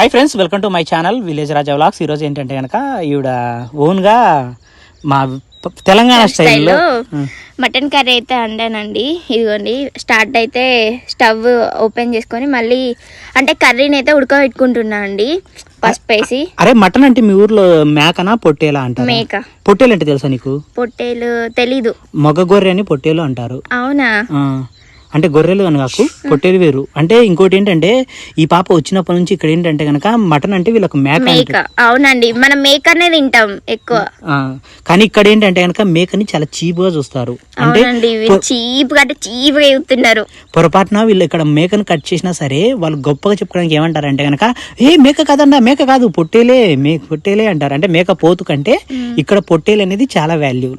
Hi friends welcome to my channel village Raja vlogs ఈరోజు ఏంటంటే కనుక ఈవిడ ఓన్గా మా తెలంగాణ స్టైల్లో మటన్ కర్రీ అయితే వండానండి. ఇదిగోండి స్టార్ట్ అయితే స్టవ్ ఓపెన్ చేసుకొని మళ్ళీ అంటే కర్రీని అయితే ఉడకబెట్టుకుంటున్నా అండి. పసుపు వేసి. అరే మటన్ అంటే మీ ఊర్లో మేకనా పొట్టేలా అంటారు? మేక. పొట్టేలు అంటే తెలుసా నీకు? పొట్టేలు తెలీదు. మగ గొర్రె అని పొట్టేలు అంటారు. అవునా? అంటే గొర్రెలు కాకు పొట్టేలు వేరు. అంటే ఇంకోటి ఏంటంటే ఈ పాప వచ్చినప్పటి నుంచి ఇక్కడ ఏంటంటే కనుక మటన్ అంటే వీళ్ళకి మేక మేక. అవునండి. మనం మేకనే తింటాం ఎక్కువ. కానీ ఇక్కడ ఏంటంటే కనుక మేకని చాలా చీప్గా చూస్తారు. అంటే చీప్ అంటే చీప్గా చెప్తున్నారు పొరపాటున వీళ్ళు ఇక్కడ మేకను కట్ చేసినా సరే వాళ్ళు గొప్పగా చెప్పుకోవడానికి ఏమంటారంటే కనుక ఏ మేక కాదన్నా మేక కాదు పొట్టేలే మేక పొట్టేలే అంటారు. అంటే మేక పోతు కంటే ఇక్కడ పొట్టేలు అనేది చాలా వాల్యూ.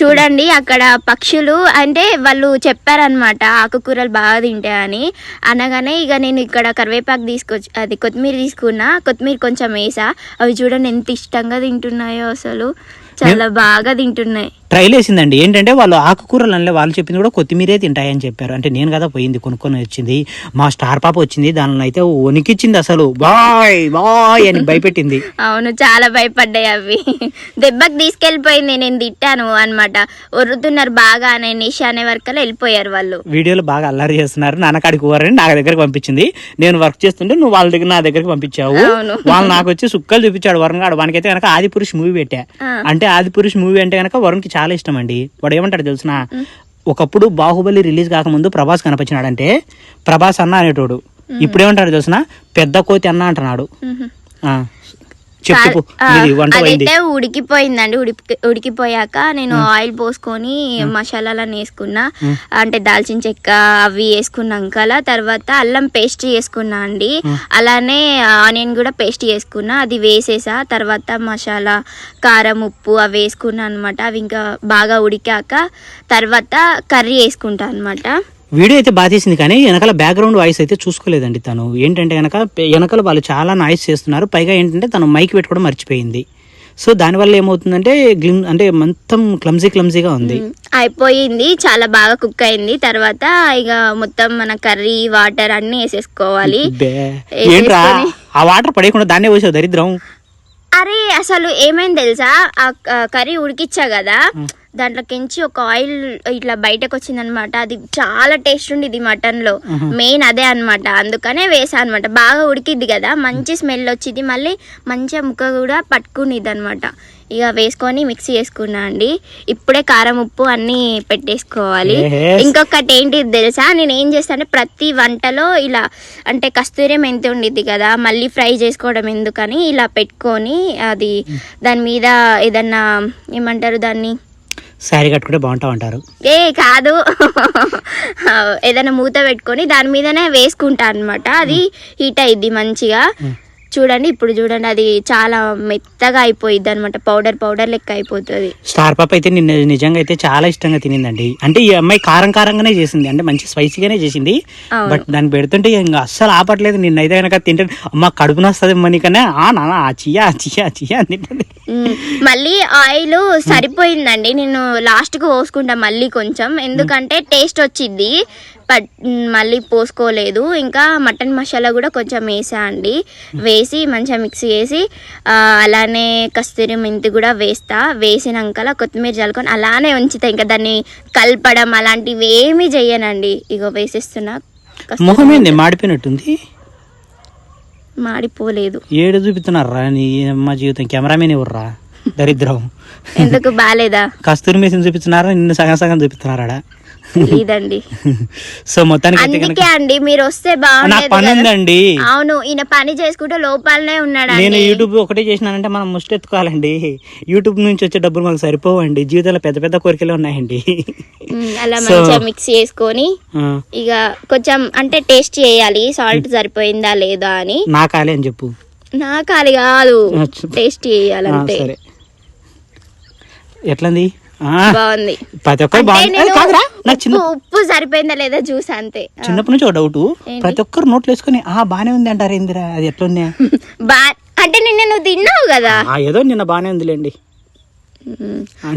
చూడండి అక్కడ పక్షులు అంటే వాళ్ళు చెప్పారనమాట ఆకుకూరలు బాగా తింటాయని. అనగానే ఇక నేను ఇక్కడ కరివేపాకు తీసుకొచ్చి అది కొత్తిమీర తీసుకున్నా కొత్తిమీర కొంచెం వేసా. అవి చూడండి ఎంత ఇష్టంగా తింటున్నాయో అసలు. చాలా బాగా తింటున్నాయి. ట్రైల్ వేసిందండి. ఏంటంటే వాళ్ళు ఆకుకూరలు అనలే వాళ్ళు చెప్పింది కూడా కొత్తిమీరే తింటాయని చెప్పారు. అంటే నేను కదా పోయింది కొనుక్కొని వచ్చింది. మా స్టార్ పాప వచ్చింది దానిలో అయితే వణికిచ్చింది అసలు. బాయ్ బాయ్ అని భయపెట్టింది. అవును చాలా భయపడ్డాయి అవి. దెబ్బకి తీసుకెళ్ళిపోయింది నేను తిట్టాను అనమాట ఒరుతున్నారు బాగా అనే నిషా అనే వరకల్లా వెళ్ళిపోయారు వాళ్ళు. వీడియోలో బాగా అల్లరి చేస్తున్నారు. నాన్నకాడికి ఊరని నా దగ్గరికి పంపించింది. నేను వర్క్ చేస్తుంటే నువ్వు వాళ్ళ దగ్గర నా దగ్గరికి పంపించావు. వాళ్ళు నాకు వచ్చి సుక్కలు చూపించాడు వరుణ్ గాడు. వానికైతే కనుక ఆది పురుష్ మూవీ పెట్టా. అంటే ఆది పురుష్ మూవీ అంటే కనుక వరుణ్కి చాలా ఇష్టం అండి వాడు ఏమంటాడు తెలిసిన ఒకప్పుడు బాహుబలి రిలీజ్ కాకముందు ప్రభాస్ కనిపించినాడంటే ప్రభాస్ అన్న అనేటోడు. ఇప్పుడు ఏమంటాడు తెలిసిన? పెద్ద కోతి అన్న అంటున్నాడు. చెప్పు అదైతే ఉడికిపోయిందండి ఉడికి ఉడికిపోయాక నేను ఆయిల్ పోసుకొని మసాలాలను వేసుకున్నా. అంటే దాల్చిన చెక్క అవి వేసుకున్నాక తర్వాత అల్లం పేస్ట్ చేసుకున్నా అండి. అలానే ఆనియన్ కూడా పేస్ట్ చేసుకున్నా. అది వేసేసా తర్వాత మసాలా కారం ఉప్పు అవి వేసుకున్నా అనమాట అవి ఇంకా బాగా ఉడికాక తర్వాత కర్రీ వేసుకుంటా అనమాట వీడియో అయితే బాగా తీసింది కానీ వెనకాల బ్యాక్గ్రౌండ్ వాయిస్ అయితే చూసుకోలేదండి తను. ఏంటంటే కనుక వెనకాల వాళ్ళు చాలా నాయిస్ చేస్తున్నారు. పైగా ఏంటంటే తను మైక్ పెట్టుకోవడం మర్చిపోయింది. సో దానివల్ల ఏమవుతుందంటే గ్లిమ్ అంటే మొత్తం క్లమ్జీ క్లమ్జీగా ఉంది. అయిపోయింది చాలా బాగా కుక్ అయింది. తర్వాత ఇక మొత్తం మన కర్రీ వాటర్ అన్ని వేసేసుకోవాలి. ఏంట్రా? ఆ వాటర్ పడేయకుండా దాన్నే పోసావు దరిద్రం. అరే అసలు ఏమైంది తెలుసా? ఆ కర్రీ ఉడికిచ్చా కదా? దాంట్లోకించి ఒక ఆయిల్ ఇట్లా బయటకు వచ్చింది అనమాట అది చాలా టేస్ట్ ఉండేది మటన్లో మెయిన్ అదే అన్నమాట. అందుకనే వేసా అనమాట బాగా ఉడికిద్ది కదా మంచి స్మెల్ వచ్చింది మళ్ళీ మంచిగా ముక్క కూడా పట్టుకునేది అనమాట ఇక వేసుకొని మిక్సీ చేసుకున్నా అండి. ఇప్పుడే కారం ఉప్పు అన్ని పెట్టేసుకోవాలి. ఇంకొకటి ఏంటి తెలుసా? నేను ఏం చేస్తానంటే ప్రతి వంటలో ఇలా అంటే కస్తూరి మెంతి ఉండిద్ది కదా మళ్ళీ ఫ్రై చేసుకోవడం ఎందుకని ఇలా పెట్టుకొని అది దాని మీద ఏదన్నా ఏమంటారు దాన్ని? శారీ కట్టుకుంటే బాగుంటావు అంటారు. ఏ కాదు. ఏదైనా మూత పెట్టుకొని దాని మీదనే వేసుకుంటా అనమాట అది హీట్ అయింది మంచిగా. చూడండి ఇప్పుడు చూడండి అది చాలా మెత్తగా అయిపోయిద్ది అనమాట పౌడర్ పౌడర్ లెక్క అయిపోతుంది. స్టార్ పాప అయితే నిన్న నిజంగా అయితే చాలా ఇష్టంగా తినిందండి. అంటే ఈ అమ్మాయి కారం కారంగానే చేసింది అంటే మంచి స్పైసీగానే చేసింది. బట్ దాన్ని పెడుతుంటే ఇంకా అస్సలు ఆపట్లేదు నిన్నైతే కనుక తింటే అమ్మ కడుపు నస్తుంది మనకనే ఆ నాన్న ఆ చియా ఆ చియా చియా అని తింటుంది. మళ్ళీ ఆయిల్ సరిపోయిందండి. నేను లాస్ట్కు పోసుకుంటా మళ్ళీ కొంచెం. ఎందుకంటే టేస్ట్ వచ్చింది. మళ్ళీ పోసుకోలేదు. ఇంకా మటన్ మసాలా కూడా కొంచెం వేసా అండి. వేసి మంచిగా మిక్స్ చేసి అలానే కస్తూరి మెంతి కూడా వేస్తా. వేసినాక కొత్తిమీర చల్లుకొని అలానే ఉంచుతా. ఇంకా దాన్ని కలపడం అలాంటివి ఏమీ చెయ్యనండి. ఇగో వేసేస్తున్నా ఏంది? మాడిపోయినట్టుంది? మాడిపోలేదు. ఏడు చూపిస్తున్నారా? నీ అమ్మ జీవితం. కెమెరామెన్ ఎవర్రా? దరిద్రం. ఎందుకు? బాగాలేదా కస్తూరి మేసిన చూపిస్తున్నారా? నిన్ను సగం సగం చూపిస్తున్నారా లేదండి సో మొత్తానికి అండి మీరు వస్తే నాకు పని. ఉందండి అవును ఈయన పని చేసుకుంటే లోపాలనే ఉన్నాడండి. నేను యూట్యూబ్ ఒకటే చేసినానంటే మనం ముష్టెత్తుకోవాలండి. యూట్యూబ్ నుంచి వచ్చే డబ్బులు మనకు సరిపోవండి. జీవితంలో పెద్ద పెద్ద కోరికలు ఉన్నాయండి. అలా మంచిగా మిక్స్ చేసుకొని ఇక కొంచెం అంటే టేస్ట్ చేయాలి. సాల్ట్ సరిపోయిందా లేదా అని. నా కాలే అని చెప్పు. నాకు అది కాదు. టేస్ట్ సరే. ఎట్లంది? బాగుంది. ప్రతి ఒక్కరు బాగుంది. కాదురా నాకు చిన్న ఉప్పు సరిపోయిందా లేదా చూసా అంతే. చిన్నప్పటి నుంచి ఒక డౌట్? ప్రతి ఒక్కరు నోట్లు వేసుకొని ఆ బానే ఉంది అంటారు ఏందిరా అది ఎట్లుంది? బా అంటే నిన్న నువ్వు తిన్నావు కదా? ఏదో నిన్న బానే ఉందిలేండి.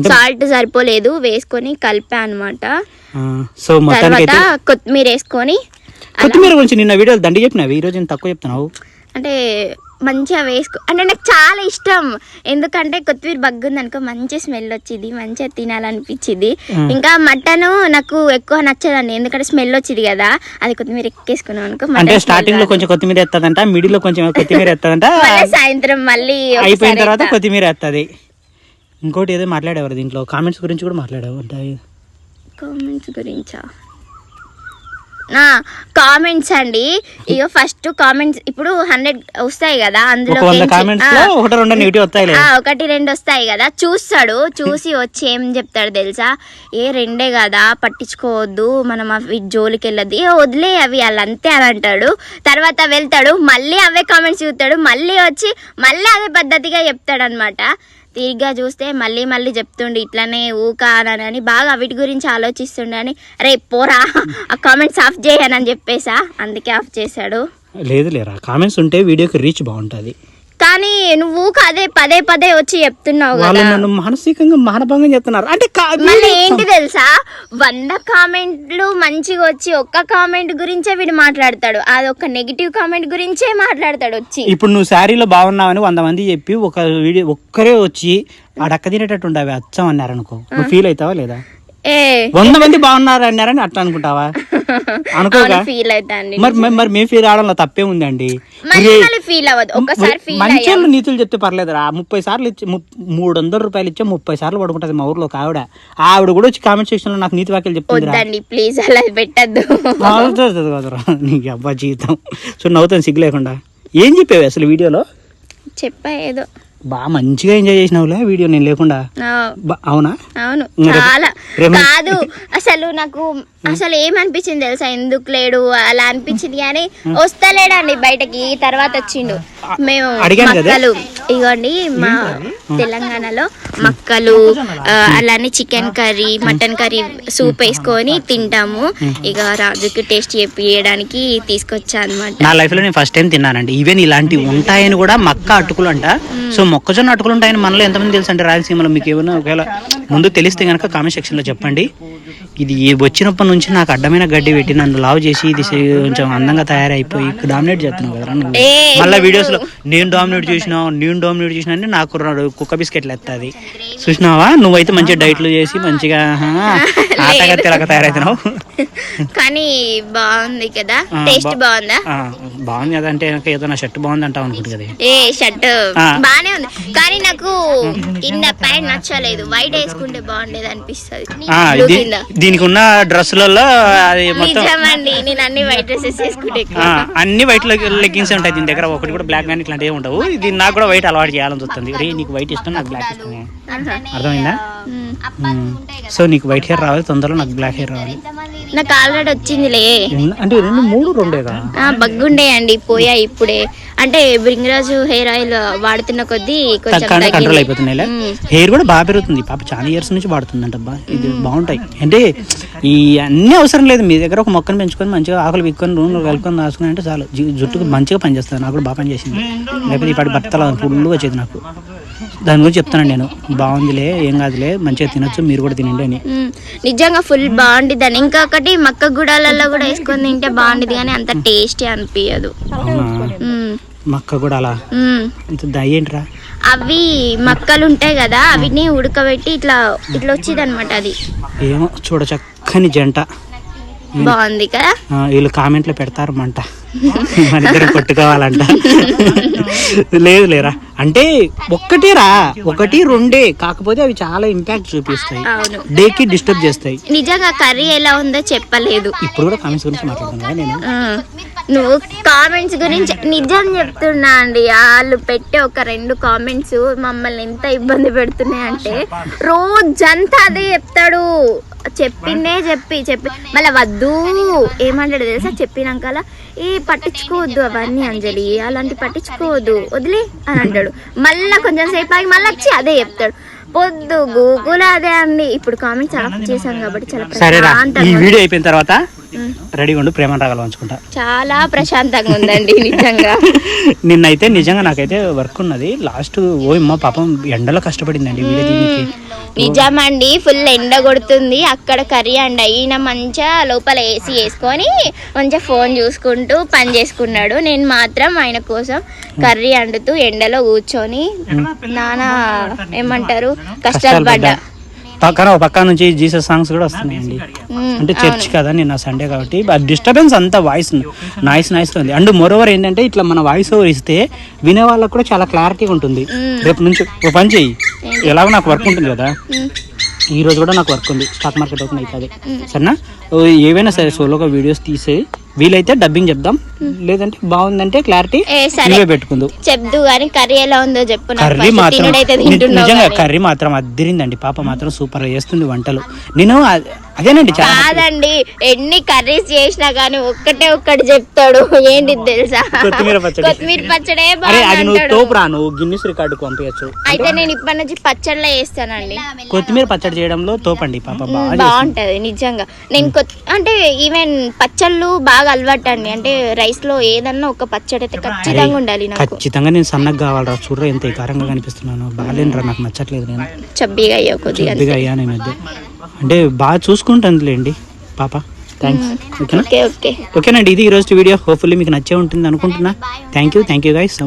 సాల్ట్ సరిపోలేదు వేసుకొని కలిపా అనమాట సో తర్వాత కొత్తిమీర వేసుకొని కొత్తిమీర గురించి నిన్న వీడియోలు దండి చెప్పినావి? ఈ రోజు నేను తక్కువ చెప్తున్నావు. అంటే మంచిగా వేసుకో అంటే నాకు చాలా ఇష్టం. ఎందుకంటే కొత్తిమీర బగ్గుంది అనుకో మంచి స్మెల్ వచ్చింది మంచిగా తినాలనిపించింది. ఇంకా మటన్ నాకు ఎక్కువ నచ్చదండి. ఎందుకంటే స్మెల్ వచ్చింది కదా అది కొత్తిమీర ఎక్కేసుకున్నాం అనుకో అంటే స్టార్టింగ్లో కొంచెం కొత్తిమీర ఎత్తదంట మిడిల్లో కొంచెం కొత్తిమీర ఎత్తదంట. సాయంత్రం మళ్ళీ అయిపోయిన తర్వాత కొత్తిమీర ఎత్తది. ఇంకోటి ఏదో మాట్లాడేవారు దీంట్లో. కామెంట్స్ గురించి కూడా మాట్లాడేవారు. కామెంట్స్ గురించా? కామెంట్స్ అండి. ఇక ఫస్ట్ కామెంట్స్ ఇప్పుడు హండ్రెడ్ వస్తాయి కదా అందులో ఒకటి రెండు వస్తాయి కదా. చూస్తాడు చూసి వచ్చి ఏం చెప్తాడు తెలుసా? ఏ రెండే కదా పట్టించుకోవద్దు మనం అవి జోలికి వెళ్ళద్దు ఏ వదిలే అవి అలా అంతే అని అంటాడు. తర్వాత వెళ్తాడు మళ్ళీ అవే కామెంట్స్ చూస్తాడు మళ్ళీ వచ్చి మళ్ళీ అదే పద్ధతిగా చెప్తాడు అనమాట తిరిగ్గా చూస్తే మళ్ళీ మళ్ళీ చెప్తుండు ఇట్లానే ఊకానని అని బాగా వీటి గురించి ఆలోచిస్తుండని అని రే పోరా ఆ కామెంట్స్ ఆఫ్ చేయనని చెప్పేసా అందుకే ఆఫ్ చేశాడు. లేదు లేరా కామెంట్స్ ఉంటే వీడియోకి రీచ్ బాగుంటది. కానీ నువ్వు అదే పదే పదే వచ్చి చెప్తున్నావు వాళ్ళు నన్ను మానసికంగా మానభంగం చేస్తున్నారు. అంటే మళ్ళీ ఏంటి తెలుసా? వంద కామెంట్లు మంచిగా వచ్చి ఒక్క కామెంట్ గురించే వీడు మాట్లాడతాడు. అది ఒక నెగిటివ్ కామెంట్ గురించే మాట్లాడతాడు వచ్చి. ఇప్పుడు నువ్వు శారీలో బాగున్నావని వంద మంది చెప్పి ఒక వీడియో ఒక్కరే వచ్చి ఆడక్క తినేటట్టు ఉండవి అచ్చం అన్నారు అనుకో నువ్వు ఫీల్ అవుతావా లేదా? వంద మంది బాగున్నారు అన్నారని అట్లా అనుకుంటావా? అనుకోగా ఫీల్ అవుతాండి మరి మరి- మేము ఫీల్ అవడంలో తప్పే ఉందండి. ఫీల్ అవ్వదు. నీతులు చెప్తే పర్లేదురా. ముప్పై సార్లు ఇచ్చి మూడు వందల రూపాయలు ఇచ్చే ముప్పై సార్లు పడుకుంటది మా ఊర్లో ఒక ఆవిడ. ఆవిడ కూడా వచ్చి కామెంట్ సెక్షన్లో నాకు నీతి వాక్యాలు ప్లీజ్ అలా పెట్టద్దు. వద్దు, వద్దురా. నీకు అబ్బా జీవితం. సో నవ్వుతాను సిగ్గు లేకుండా. ఏం చెప్పావు అసలు వీడియోలో? చెప్పా ఏదో. బాగా మంచిగా ఎంజాయ్ చేసినావులే వీడియో నేను లేకుండా. అవునా? అవును చాలా. కాదు అసలు నాకు అసలు ఏమనిపించింది తెలుసా? ఎందుకు లేడు? అలా అనిపించింది కానీ వస్తలేడండి బయటకి. తర్వాత వచ్చిండు. మేము. మక్కలు. ఇగోండి మా తెలంగాణలో మక్కలు అలానే chicken curry mutton curry soup వేసుకొని తింటాము. ఇక రాజుకి టేస్ట్ చెప్పియడానికి తీసుకొచ్చా అనమాట నా లైఫ్లో నేను ఫస్ట్ టైం తిన్నానండి. ఈవెన్ ఇలాంటివి ఉంటాయని కూడా మక్క అటుకులు అంట. సో మొక్కజొన్న అటుకులు ఉంటాయని మనలో ఎంతమంది తెలుసు అంటే రాయలసీమలో? మీకు ఏమైనా ఒకవేళ ముందు తెలిస్తే కనుక కామెంట్ సెక్షన్లో చెప్పండి. ఇది వచ్చినప్పటి నుంచి నాకు అడ్డమైన గడ్డి పెట్టి నన్ను లావ్ చేసి ఇది కొంచెం అందంగా తయారైపోయి డామినేట్ చేస్తున్నావు కదా నువ్వు. మళ్ళీ వీడియోస్లో నేను డామినేట్ చేసినా నేను డామినేట్ చేసినా అంటే నాకు కుక్క బిస్కెట్లు ఎత్తాది. చూసినావా? నువ్వైతే మంచిగా డైట్లు చేసి మంచిగా ఆటగా తిరగ తయారైతున్నావు. కానీ బాగుంది కదా? టేస్ట్ బాగుందా? బాగుంది కదా అంటే ఏదో నా షర్ట్ బాగుంది అంటావు అనుకుంటు కదా. A shirt. బానే ఉంది. కానీ నాకు కింద ప్యాంట్ నచ్చలేదు. వైట్ వేసుకుంటే బాగుండేది అనిపిస్తుంది. దీనికి ఉన్న డ్రెస్సులలో అది మొత్తం నిజమండి. నేను అన్ని వైట్ డ్రెస్సెస్ వేసుకుంటే అన్ని వైట్ లెగ్గిన్స్ ఉంటాయి దీని దగ్గర. ఒకటి కూడా బ్లాక్ కానీ ఇట్లాంటివి ఉండవు. ఇది నాకు కూడా వైట్ అలవాటు చేయాలని చూస్తుంది రే నీకు వైట్ ఇష్టం నాకు బ్లాక్ ఇష్టం. అర్థమైందా. సో నీకు వైట్ హెయిర్ రావాలి తొందరలో నాకు బ్లాక్ హెయిర్ రావాలి. నాకు ఆల్రెడీ వచ్చిందిలే. అంటే రెండు మూడు రెండేగా? ఆ, బగ్గుండే అండి పోయా ఇప్పుడే. అంటే బ్రింగరాజు హెయిర్ ఆయిల్ వాడుతున్న కొద్దీ కొంచెం కంట్రోల్. అయిపోతున్నాయి. హెయిర్ కూడా బాగా పెరుగుతుంది. పాప చాలా ఇయర్స్ నుంచి వాడుతుందంట అబ్బా ఇది బాగుంటాయి. అంటే ఈ అన్ని అవసరం లేదు. మీ దగ్గర ఒక మొక్కను పెంచుకొని మంచిగా ఆకులు విక్కొని నూనె కలుపుకొని రాసుకుని అంటే చాలు. జుట్టుకు మంచిగా పనిచేస్తుంది నాకు కూడా బాగా పనిచేసింది. లేకపోతే ఇప్పటి బట్టల ఫుల్గా వచ్చేది నాకు. దాని గురించి చెప్తాను నేను. బాగుందిలే ఏం కాదులే మంచిగా తినొచ్చు మీరు కూడా తినండి అని. నిజంగా ఫుల్ బాగుండిద్దని. ఇంకొకటి మక్క గుడాలలో కూడా వేసుకొని తింటే బాగుండేది కానీ అంత టేస్టీ అనిపించదు. మక్క కూడా అలా? అవి మక్కలు ఉంటాయి కదా అవిని ఉడకబెట్టి ఇట్లా ఇట్లా వచ్చింది అనమాట అది. ఏమో చూడ చక్కని జంట. బాగుంది కదా? వీళ్ళు కామెంట్లో పెడతారు మంట మన ఇద్దరం కొట్టుకోవాలంట. లేదు లేరా? అంటే ఒక్కటేరా ఒకటి రెండే. కాకపోతే అవి చాలా ఇంపాక్ట్ చూపిస్తాయి. డేకి డిస్టర్బ్ చేస్తాయి. నిజంగా కర్రీ ఎలా ఉందో చెప్పలేదు. ఇప్పుడు కూడా కామెంట్స్ గురించి మాట్లాడుతున్నా నేను. నువ్వు కామెంట్స్ గురించి నిజం చెప్తున్నా అండి. వాళ్ళు పెట్టే ఒక రెండు కామెంట్స్ మమ్మల్ని ఎంత ఇబ్బంది పెడుతున్నాయంటే రోజంతా అదే చెప్తాడు. చెప్పిందే చెప్పి చెప్పి. మళ్ళీ వద్దు. ఏమంటాడు తెలుసా? చెప్పినాక ఏ పట్టించుకోవద్దు అవన్నీ అంజలి. అలాంటి పట్టించుకోవద్దు. వదిలే అని అంటాడు. మళ్ళీ కొంచెం సేపు ఆగి మళ్ళీ వచ్చి అదే చెప్తాడు. పొద్దు గూగుల్ అదే అండి ఇప్పుడు కామెంట్స్ ఆఫ్ చేశాం కాబట్టి చాలా ఈ. వీడియో అయిపోయిన తర్వాత రెడీగా ఉండు ప్రేమ రాగాలు పంచుకుంటా. చాలా ప్రశాంతంగా ఉందండి నిజంగా. నిన్నైతే నిజంగా నాకైతే వర్క్ ఉన్నది. లాస్ట్ ఓ అమ్మ పాపం ఎండలో కష్టపడిందండి వీడియో దీనికి. నిజమండి ఫుల్ ఎండ కొడుతుంది. అక్కడ కర్రీ అండి ఈయన మంచిగా లోపల ఏసీ వేసుకొని మంచిగా ఫోన్ చూసుకుంటూ పని చేసుకున్నాడు. నేను మాత్రం ఆయన కోసం కర్రీ వండుతూ ఎండలో కూర్చొని నానా ఏమంటారు? కష్టాలు పడ్డా. పక్కన ఒక పక్క నుంచి జీసస్ సాంగ్స్ కూడా వస్తున్నాయండి. అంటే చర్చ్ కదా నిన్న సండే కాబట్టి డిస్టర్బెన్స్ అంతా వాయిస్ నాయిస్ నాయిస్ ఉంది. అండ్ మోరోవర్ ఏంటంటే ఇట్లా మన వాయిస్ ఓవర్ ఇస్తే వినే వాళ్ళకి కూడా చాలా క్లారిటీగా ఉంటుంది. రేపు నుంచి ఒక పని చెయ్యి. ఎలాగో నాకు వర్క్ ఉంటుంది కదా. ఈ రోజు కూడా నాకు వర్క్ ఉంది. స్టాక్ మార్కెట్ ఓపెన్ అవుతుంది. సరేనా? ఓ ఏవైనా సరే సోలోగా వీడియోస్ తీసే వీలైతే డబ్బింగ్ చెప్దాం. లేదంటే బాగుందంటే క్లారిటీ ఇవే పెట్టుకుందాం. చెప్దు కానీ కర్రీ ఎలా ఉందో చెప్పు కర్రీ మాత్రం నిజంగా. కర్రీ మాత్రం అద్దరిందండి. పాప మాత్రం సూపర్గా చేస్తుంది వంటలు. నేను అదేనండి కాదండి ఎన్ని కర్రీస్ చేసినా కానీ ఒక్కటే ఒక్కటి చెప్తాడు. ఏంటి తెలుసా? కొత్తిమీర పచ్చడి. కొత్తిమీర పచ్చడే అది నువ్వు గిన్నిస్ రికార్డుకు పంపించచ్చు. అయితే నేను ఇప్పటి నుంచి పచ్చళ్ళ వేస్తానండి కొత్తిమీర పచ్చడి చేయడంలో తోపండి పాప. బాగుంటది నిజంగా. నేను అంటే ఈవెన్ పచ్చళ్ళు బాగా అలవాటు అండి అంటే రైస్లో ఏదన్నా ఒక పచ్చడి అయితే ఖచ్చితంగా ఉండాలి నాకు. ఖచ్చితంగా నేను సన్నగా కావాలరా? చూడరా ఎంత వికారంగా కనిపిస్తున్నాను. బాగాలేనురా నాకు నచ్చట్లేదు నేను. చబ్బీగా అయ్యో కొద్దిగా. ఈ మధ్య అంటే బాగా చూసుకుంటుందిలేండి పాప. థ్యాంక్స్ ఓకేనా ఓకే ఓకే ఓకేనండి ఇది ఈరోజు వీడియో. హోప్ఫుల్లీ మీకు నచ్చే ఉంటుంది అనుకుంటున్నా. Thank you thank you guys